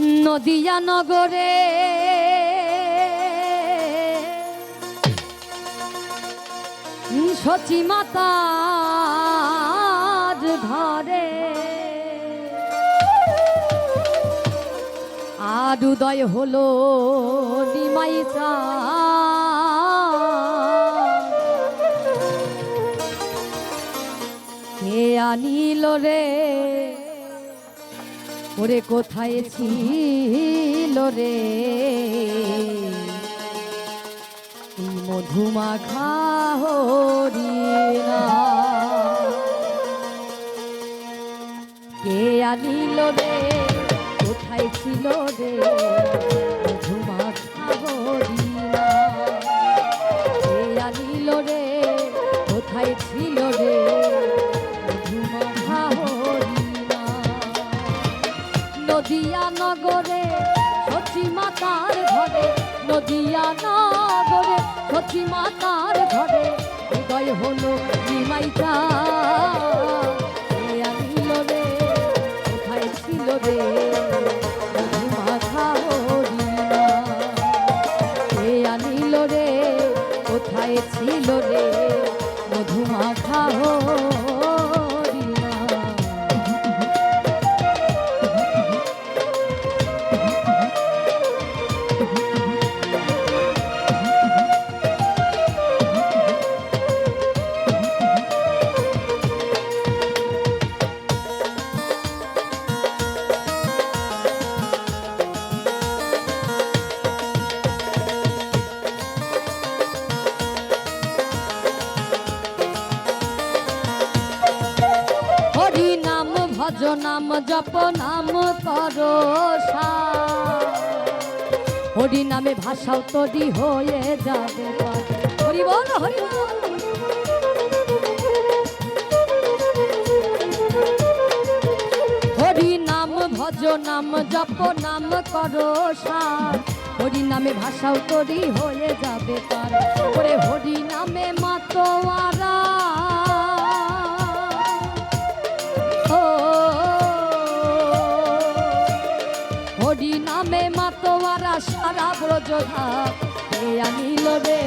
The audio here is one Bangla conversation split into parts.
নদিয়া নগরে। সচি মাতার ঘরে। আর উদয় হলো নিমাই কে আনিল রে? ওরে কোথায় ছিল রে? মধুমাখা হরিণা? কে আনিল রে? কোথায় ছিল রে? মধুমাখা হরিণা? কে আনিল রে? কোথায় ছিল রে? নদিয়া নগরে সচি মাতার ঘরে হৃদয় হলো রে কোথায় ছিল রে? মধুমাখা হরিণা। ভজ নাম জপ নাম করো হরি নামে ভাষাও তরি হয়ে যাবে। হরি বল, হরি নাম ভজ নাম জপ, নাম করো সার হরি নামে ভাষাও তরি হয়ে যাবে পার ওরে হরি নামে মাতোয়ারা। মাতোয়ারা সারা ব্রজধা, কে আনিল রে?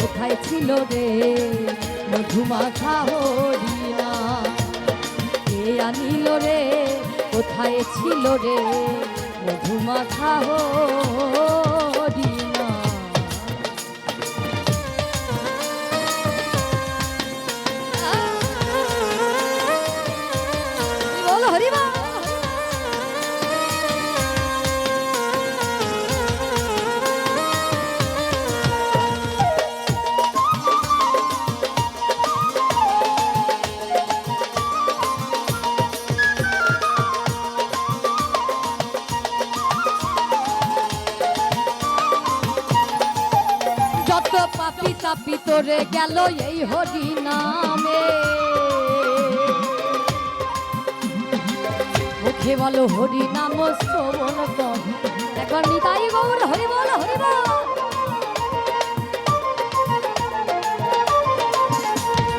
কোথায় ছিল রে? মধুমাখা হরিণা কে আনিল রে? কোথায় ছিল রে? মধুমাখা হরিণা পাপি তাপি তোরে গেল এই হরি নামে মুখে বলো হরি নাম শ্রবণ কর। একবার নিতাই গৌর, হরি বল হরি বল।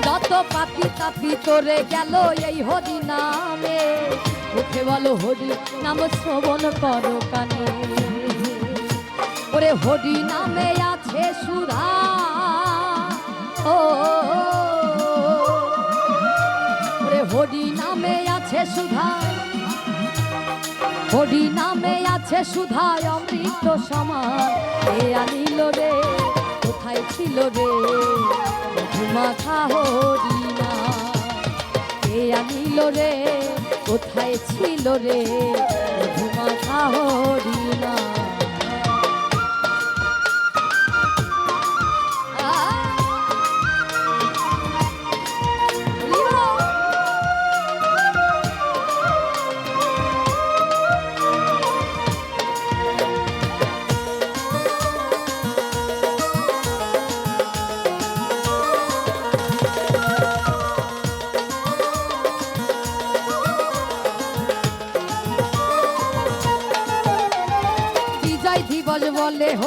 যত পাপি তাপি তোরে গেল এই হরি নামে মুখে বলো হরি নাম শ্রবণ করো কানে। ওরে হরি নামে আছে সুধা ও ওরে হরি নামে আছে সুধা হরি নামে আছে সুধা অমৃত সমান এ আনিল রে কোথায় ছিল রে মধুমাখা হরি না এ আনিল রে কোথায় ছিল রে মধুমাখা হরি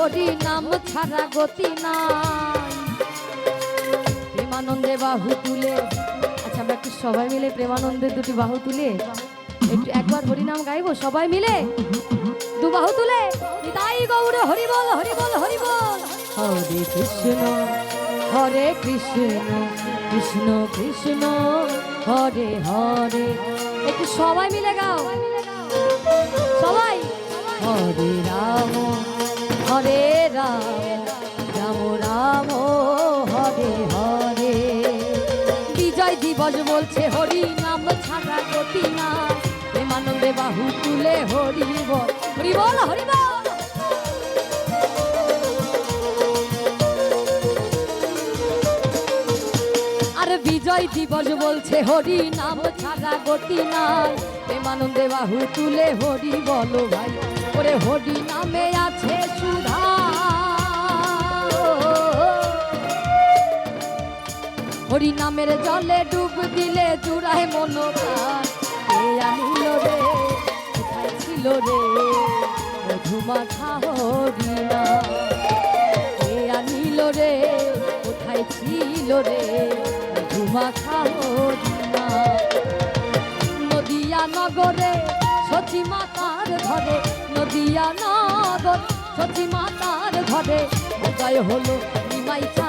হরি নাম ছাড়া গতি নাই। প্রেমানন্দে বাহু তুলে। আচ্ছা আমরা একটু সবাই মিলে প্রেমানন্দের দুটি বাহু তুলে একটু একবার হরিনাম গাইবো? সবাই মিলে? দু বাহু তুলে? তাই গৌর হরি বল হরি বল হরি বল হরে কৃষ্ণ হরে কৃষ্ণ কৃষ্ণ কৃষ্ণ, হরে হরে। একটু সবাই মিলে গাও। সবাই? হরে রাম। প্রেমানন্দে বাহু তুলে হরি বল হরি বল হরি বল আর বিজয় দিবস বলছে হরি নাম ছাড়া গতি নাই। প্রেমানন্দে বাহু তুলে হরি বলো ভাই। ওরে হরি নামে আছে সুধা। হরি নামের জলে ডুব দিলে জুড়ায় মনোপ্রাণ ছিল রে, মধুমাখা হরি না এ আনিল রে, কোথায় ছিল রে, মধুমাখা হরি না নদিয়া নগরে সচি মাতার ঘরে, নদিয়া নগর সচি মাতার ঘরে জয় হলো নিমাই চা